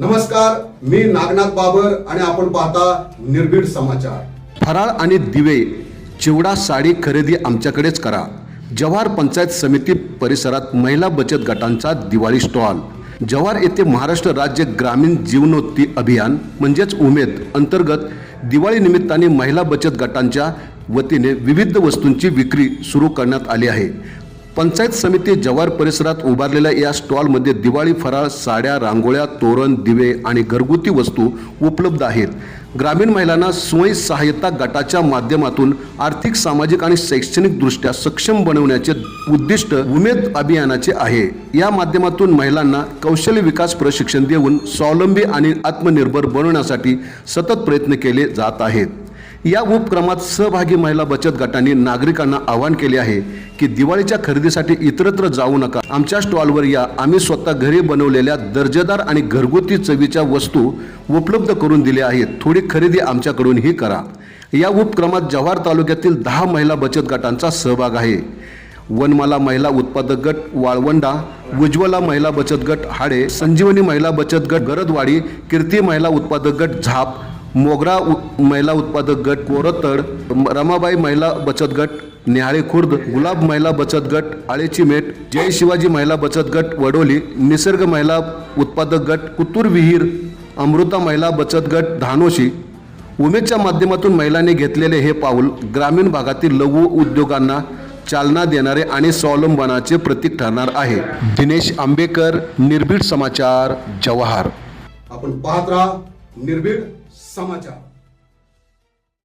नमस्कार मी नागनाथ बाबर आणि आपण पाहता निर्भीड समाचार. फराळ आणि दिवे चिवडा साडी खरेदी आमच्याकडेच करा. जव्हार पंचायत समिती परिसरात महिला बचत गटांचा दिवाळी स्टॉल. जव्हार येथे महाराष्ट्र राज्य ग्रामीण जीवनोत्ती अभियान म्हणजेच उमेद अंतर्गत दिवाळी निमित्ताने महिला बचत गटांच्या वतीने विविध वस्तूंची विक्री सुरू करण्यात आली आहे. पंचायत समिती जव्हार परिसरात उभारलेल्या या स्टॉलमध्ये दिवाळी फराळ साड्या रांगोळ्या तोरण दिवे आणि घरगुती वस्तू उपलब्ध आहेत. ग्रामीण महिलांना स्वयं सहाय्यता गटाच्या माध्यमातून आर्थिक सामाजिक आणि शैक्षणिकदृष्ट्या सक्षम बनवण्याचे उद्दिष्ट उमेद अभियानाचे आहे. या माध्यमातून महिलांना कौशल्य विकास प्रशिक्षण देऊन स्वावलंबी आणि आत्मनिर्भर बनवण्यासाठी सतत प्रयत्न केले जात आहेत. या उपक्रमात सहभागी महिला बचत गटांनी नागरिकांना आवाहन केले आहे की दिवाळीच्या खरेदीसाठी इतरत्र जाऊ नका. आमच्या स्टॉलवर या. आम्ही स्वतः घरी बनवलेल्या दर्जेदार आणि घरगुती चवीच्या वस्तू उपलब्ध करून दिल्या आहेत. थोडी खरेदी आमच्याकडूनही करा. या उपक्रमात जव्हार तालुक्यातील दहा महिला बचत गटांचा सहभाग आहे. वनमाला महिला उत्पादक गट वाळवंडा उज्ज्वला महिला बचत गट हाडे संजीवनी महिला बचत गट गरदवाडी कीर्ती महिला उत्पादक गट झाप मोगरा उ- महिला उत्पादक गट कोरतड रमाबाई महिला बचत गट निहाळे खुर्द गुलाब महिला बचत गट आळेची मेट जय शिवाजी महिला बचत गट वडोली निसर्ग महिला उत्पादक गट कुतूर विहीर अमृता महिला बचत गट धानोशी. उमेदच्या माध्यमातून महिलांनी घेतलेले हे पाऊल ग्रामीण भागातील लघु उद्योगांना चालना देणारे आणि स्वावलंबनाचे प्रतीक ठरणार आहे. दिनेश आंबेकर निर्भीड समाचार जवाहर. आपण पाहत राहा निर्भीड समाचार।